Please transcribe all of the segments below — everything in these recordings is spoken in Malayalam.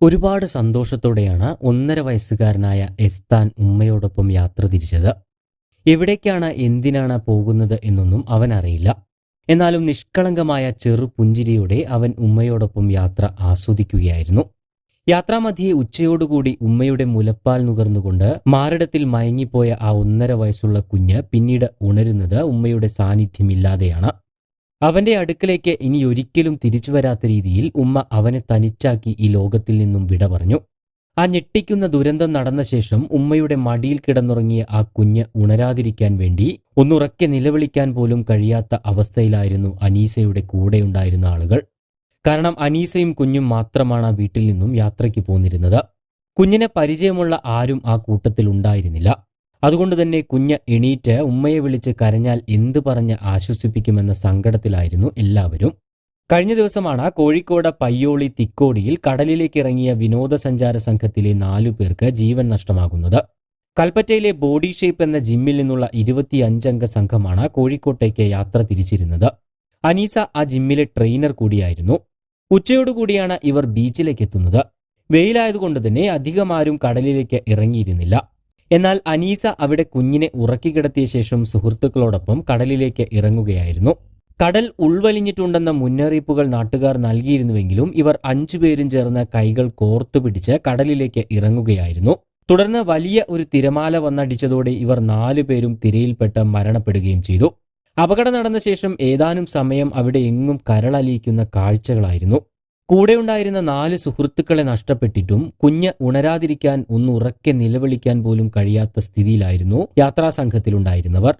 ഒരുപാട് സന്തോഷത്തോടെയാണ് ഒന്നര വയസ്സുകാരനായ എസ്താൻ ഉമ്മയോടൊപ്പം യാത്ര തിരിച്ചത്. എവിടേക്കാണ് എന്തിനാണ് പോകുന്നത് എന്നൊന്നും അവൻ അറിയില്ല എന്നാലും നിഷ്കളങ്കമായ ചെറു പുഞ്ചിരിയോടെ അവൻ ഉമ്മയോടൊപ്പം യാത്ര ആസ്വദിക്കുകയായിരുന്നു. യാത്രാമധ്യേ ഉച്ചയോടുകൂടി ഉമ്മയുടെ മുലപ്പാൽ നുകർന്നുകൊണ്ട് മാറിടത്തിൽ മയങ്ങിപ്പോയ ആ ഒന്നര വയസ്സുള്ള കുഞ്ഞ് പിന്നീട് ഉണരുന്നത് ഉമ്മയുടെ സാന്നിധ്യമില്ലാതെയാണ്. അവന്റെ അടുക്കലേക്ക് ഇനി ഒരിക്കലും തിരിച്ചു വരാത്ത രീതിയിൽ ഉമ്മ അവനെ തനിച്ചാക്കി ഈ ലോകത്തിൽ നിന്നും വിട പറഞ്ഞു. ആ ഞെട്ടിക്കുന്ന ദുരന്തം നടന്ന ശേഷം ഉമ്മയുടെ മടിയിൽ കിടന്നുറങ്ങിയ ആ കുഞ്ഞ് ഉണരാതിരിക്കാൻ വേണ്ടി ഒന്നുറക്കെ നിലവിളിക്കാൻ പോലും കഴിയാത്ത അവസ്ഥയിലായിരുന്നു അനീസയുടെ കൂടെയുണ്ടായിരുന്ന ആളുകൾ. കാരണം അനീസയും കുഞ്ഞും മാത്രമാണ് ആ വീട്ടിൽ നിന്നും യാത്രയ്ക്ക് പോന്നിരുന്നത്. കുഞ്ഞിനെ പരിചയമുള്ള ആരും ആ കൂട്ടത്തിൽ ഉണ്ടായിരുന്നില്ല അതുകൊണ്ട് തന്നെ കുഞ്ഞ എണീറ്റ് ഉമ്മയെ വിളിച്ച് കരഞ്ഞാൽ എന്ത് പറഞ്ഞ് ആശ്വസിപ്പിക്കുമെന്ന സങ്കടത്തിലായിരുന്നു എല്ലാവരും. കഴിഞ്ഞ ദിവസമാണ് കോഴിക്കോട് പയ്യോളി തിക്കോടിയിൽ കടലിലേക്ക് ഇറങ്ങിയ വിനോദസഞ്ചാര സംഘത്തിലെ നാലു പേർക്ക് ജീവൻ നഷ്ടമാകുന്നത്. കൽപ്പറ്റയിലെ ബോഡി ഷേപ്പ് എന്ന ജിമ്മിൽ നിന്നുള്ള ഇരുപത്തിയഞ്ചംഗ സംഘമാണ് കോഴിക്കോട്ടേക്ക് യാത്ര തിരിച്ചിരുന്നത്. അനീസ ആ ജിമ്മിലെ ട്രെയിനർ കൂടിയായിരുന്നു. ഉച്ചയോടുകൂടിയാണ് ഇവർ ബീച്ചിലേക്ക് എത്തുന്നത് വെയിലായതുകൊണ്ട് തന്നെ അധികമാരും കടലിലേക്ക് ഇറങ്ങിയിരുന്നില്ല. എന്നാൽ അനീസ അവിടെ കുഞ്ഞിനെ ഉറക്കിക്കിടത്തിയ ശേഷം സുഹൃത്തുക്കളോടൊപ്പം കടലിലേക്ക് ഇറങ്ങുകയായിരുന്നു. കടൽ ഉൾവലിഞ്ഞിട്ടുണ്ടെന്ന മുന്നറിയിപ്പുകൾ നാട്ടുകാർ നൽകിയിരുന്നുവെങ്കിലും ഇവർ അഞ്ചുപേരും ചേർന്ന് കൈകൾ കോർത്തുപിടിച്ച് കടലിലേക്ക് ഇറങ്ങുകയായിരുന്നു. തുടർന്ന് വലിയ ഒരു തിരമാല വന്നടിച്ചതോടെ ഇവർ നാലുപേരും തിരയിൽപ്പെട്ട് മരണപ്പെടുകയും ചെയ്തു. അപകടം നടന്ന ശേഷം ഏതാനും സമയം അവിടെ എങ്ങും കരളലിയിക്കുന്ന കാഴ്ചകളായിരുന്നു. കൂടെയുണ്ടായിരുന്ന നാല് സുഹൃത്തുക്കളെ നഷ്ടപ്പെട്ടിട്ടും കുഞ്ഞ് ഉണരാതിരിക്കാൻ ഒന്ന് ഉറക്കെ നിലവിളിക്കാൻ പോലും കഴിയാത്ത സ്ഥിതിയിലായിരുന്നു യാത്രാസംഘത്തിലുണ്ടായിരുന്നവർ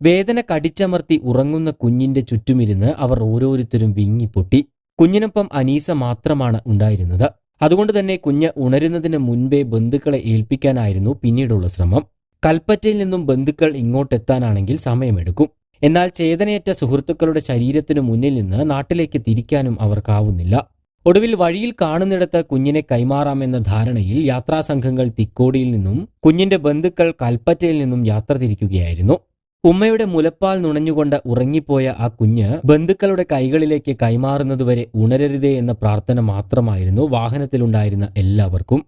വേദന കടിച്ചമർത്തി ഉറങ്ങുന്ന കുഞ്ഞിന്റെ ചുറ്റുമിരുന്ന് അവർ ഓരോരുത്തരും വിങ്ങിപ്പൊട്ടി. കുഞ്ഞിനൊപ്പം അനീസ മാത്രമാണ് ഉണ്ടായിരുന്നത്. അതുകൊണ്ട് തന്നെ കുഞ്ഞ് ഉണരുന്നതിന് മുൻപേ ബന്ധുക്കളെ ഏൽപ്പിക്കാനായിരുന്നു പിന്നീടുള്ള ശ്രമം. കൽപ്പറ്റയിൽ നിന്നും ബന്ധുക്കൾ ഇങ്ങോട്ടെത്താനാണെങ്കിൽ സമയമെടുക്കും. എന്നാൽ ചേതനയേറ്റ സുഹൃത്തുക്കളുടെ ശരീരത്തിനു മുന്നിൽ നിന്ന് നാട്ടിലേക്ക് തിരിക്കാനും അവർക്കാവുന്നില്ല. ഒടുവിൽ വഴിയിൽ കാണുന്നിടത്ത് കുഞ്ഞിനെ കൈമാറാമെന്ന ധാരണയിൽ യാത്രാസംഘങ്ങൾ തിക്കോടിയിൽ നിന്നും കുഞ്ഞിന്റെ ബന്ധുക്കൾ കൽപ്പറ്റയിൽ നിന്നും യാത്ര തിരിക്കുകയായിരുന്നു. ഉമ്മയുടെ മുലപ്പാൽ നുണഞ്ഞുകൊണ്ട് ഉറങ്ങിപ്പോയ ആ കുഞ്ഞ് ബന്ധുക്കളുടെ കൈകളിലേക്ക് കൈമാറുന്നതുവരെ ഉണരരുതേ എന്ന പ്രാർത്ഥന മാത്രമായിരുന്നു വാഹനത്തിലുണ്ടായിരുന്ന എല്ലാവർക്കും.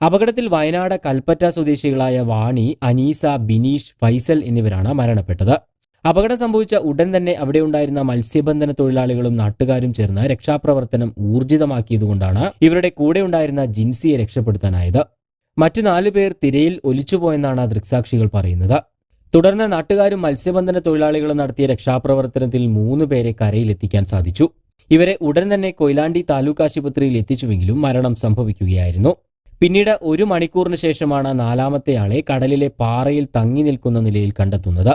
അപകടത്തിൽ വയനാട് കൽപ്പറ്റ സ്വദേശികളായ വാണി അനീസ ബിനീഷ് ഫൈസൽ എന്നിവരാണ് മരണപ്പെട്ടത്. അപകടം സംഭവിച്ച ഉടൻ തന്നെ അവിടെ ഉണ്ടായിരുന്ന മത്സ്യബന്ധന തൊഴിലാളികളും നാട്ടുകാരും ചേർന്ന് രക്ഷാപ്രവർത്തനം ഊർജിതമാക്കിയതുകൊണ്ടാണ് ഇവരുടെ കൂടെ ഉണ്ടായിരുന്ന ജിൻസിയെ രക്ഷപ്പെടുത്താനായത്. മറ്റു നാലു പേർ തിരയിൽ ഒലിച്ചുപോയെന്നാണ് ദൃക്സാക്ഷികൾ പറയുന്നത്. തുടർന്ന് നാട്ടുകാരും മത്സ്യബന്ധന തൊഴിലാളികളും നടത്തിയ രക്ഷാപ്രവർത്തനത്തിൽ മൂന്ന് പേരെ കരയിലെത്തിക്കാൻ സാധിച്ചു. ഇവരെ ഉടൻ തന്നെ കൊയിലാണ്ടി താലൂക്ക് ആശുപത്രിയിൽ എത്തിച്ചുവെങ്കിലും മരണം സംഭവിക്കുകയായിരുന്നു. പിന്നീട് ഒരു മണിക്കൂറിന് ശേഷമാണ് നാലാമത്തെയാളെ കടലിലെ പാറയിൽ തങ്ങി നിൽക്കുന്ന നിലയിൽ കണ്ടെത്തുന്നത്.